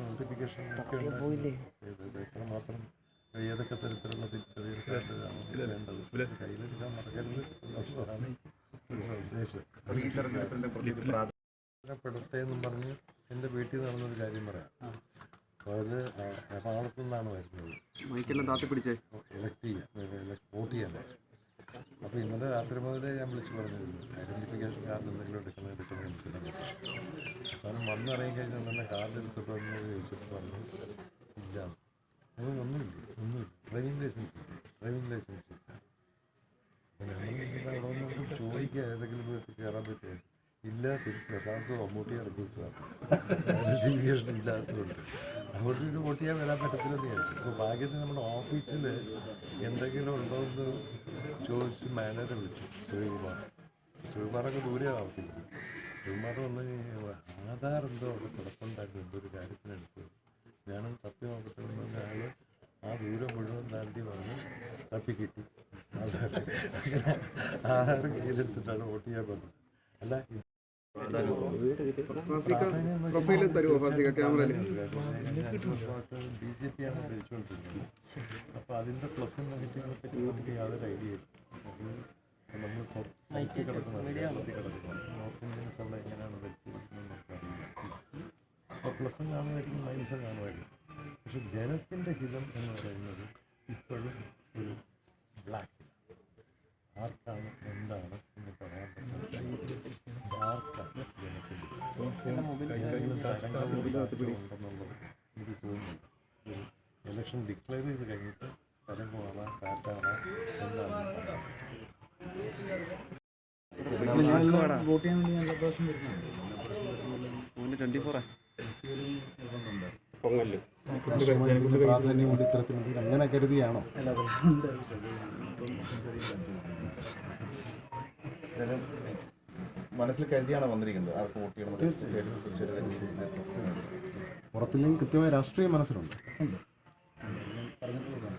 Notification എത്ര മാത്രം ഏതൊക്കെ തരത്തിലുള്ള തിരിച്ചറിയൽ കാർഡുകളാണ് വേണ്ടത്? കയ്യിലെടുക്കാൻ മറക്കരുത്. എന്നുള്ളതാണ് ഉദ്ദേശം. എന്നും പറഞ്ഞ് എന്റെ വീട്ടിൽ നടന്നൊരു കാര്യം പറയാം. അപ്പോൾ അത് എറണാകുളത്തു നിന്നാണ് വരുന്നത്. ഇലക്ട് ചെയ്യാൻ വോട്ട് ചെയ്യാൻ അപ്പോൾ ഇന്നലെ രാത്രി മുതലേ ഞാൻ വിളിച്ച് പറഞ്ഞിരുന്നു. ഐഡന്റിഫിക്കേഷൻ കാർഡ് എന്തെങ്കിലും എടുക്കണം എടുക്കണം എടുക്കണം അവസാനം വന്നിറങ്ങി കഴിഞ്ഞാൽ തന്നെ കാർഡ് എടുത്തിട്ട് വന്ന് ചോദിച്ചിട്ട് പറഞ്ഞു ഇല്ല. ഡ്രൈവിംഗ് ലൈസൻസ് ഡ്രൈവിംഗ് ലൈസൻസ് ഇല്ല അവിടെ ചോദിക്കുക ഏതെങ്കിലും വീട്ടിൽ കയറാൻ പറ്റുമോ ഇല്ല പ്രസാദ് മമ്മൂട്ടി ഐഡന്റിഫിക്കേഷൻ ഇല്ലാത്തതുകൊണ്ട് അതുകൊണ്ട് ഇത് പൊട്ടിയാൽ വരാൻ പറ്റത്തില്ലെന്ന് വിചാരിച്ചു അപ്പോൾ ഭാഗ്യത്തിന് നമ്മുടെ ഓഫീസിൽ എന്തെങ്കിലും ഉണ്ടോ എന്ന് ചോദിച്ച് മാനേജറെ വിളിച്ചു ശ്രീകുമാർ ശ്രീകുമാറൊക്കെ ദൂരെയാണ് താമസിക്കുന്നത് ശ്രീകുമാർ വന്ന് ആധാർ എന്തോ അവിടെ കിടപ്പുണ്ടായിരുന്നു എന്തോ ഒരു കാര്യത്തിനെടുത്ത് ഞാനും തപ്പി നോക്കട്ടെ അയാൾ ആ ദൂരം താണ്ടി വന്ന് തപ്പി കിട്ടി അങ്ങനെ ആധാർ കയ്യിലെടുത്തിട്ടാണ് വോട്ട് ചെയ്യാൻ പറഞ്ഞത് അല്ല ബി ജെ പി ആണ് ഭരിച്ചുകൊണ്ടിരിക്കുന്നത് അപ്പോൾ അതിന്റെ പ്ലസും നെഗറ്റീവിനെ പറ്റി നമുക്ക് യാതൊരു ഐഡിയ ഇല്ല നമ്മൾ സൗത്ത് കിടക്കുന്നത് കേരളത്തിൽ കിടക്കുന്നത് നോർത്ത് ഇന്ത്യൻസ് അവിടെ എങ്ങനെയാണ് ഭരിച്ചിരിക്കുന്നത് അപ്പോൾ പ്ലസും കാണുമായിരിക്കും മൈനസും കാണുമായിരിക്കും പക്ഷെ ജനത്തിന്റെ ഹിതം എന്ന് പറയുന്നത് ഇപ്പോഴും ഒരു ബ്ലാക്ക് ആർക്കാണ് എന്താണ് എന്ന് പറയാൻ ഏതെങ്കിലും തരംഗമുണ്ടെന്നുള്ളത് എനിക്ക് തോന്നുന്നു ഒരു ഇലക്ഷൻ ഡിക്ലെയർ ചെയ്ത് കഴിഞ്ഞിട്ട് തരംഗമാണോ കാറ്റാണോ എന്താണ് വോട്ട് ചെയ്യാൻ വേണ്ടി നല്ല പ്രാവശ്യം വരുന്നുണ്ട്. ട്വന്റി ഫോറാ പ്രാധാന്യം ഇത്തരത്തിലുണ്ട് അങ്ങനെ കരുതിയാണോ മനസ്സിൽ കരുതിയാണോ വന്നിരിക്കുന്നത് ആർക്ക് വോട്ട് ചെയ്യണം കൃത്യമായ രാഷ്ട്രീയ മനസ്സിലുണ്ട്. പറഞ്ഞിട്ടുള്ളതാണ്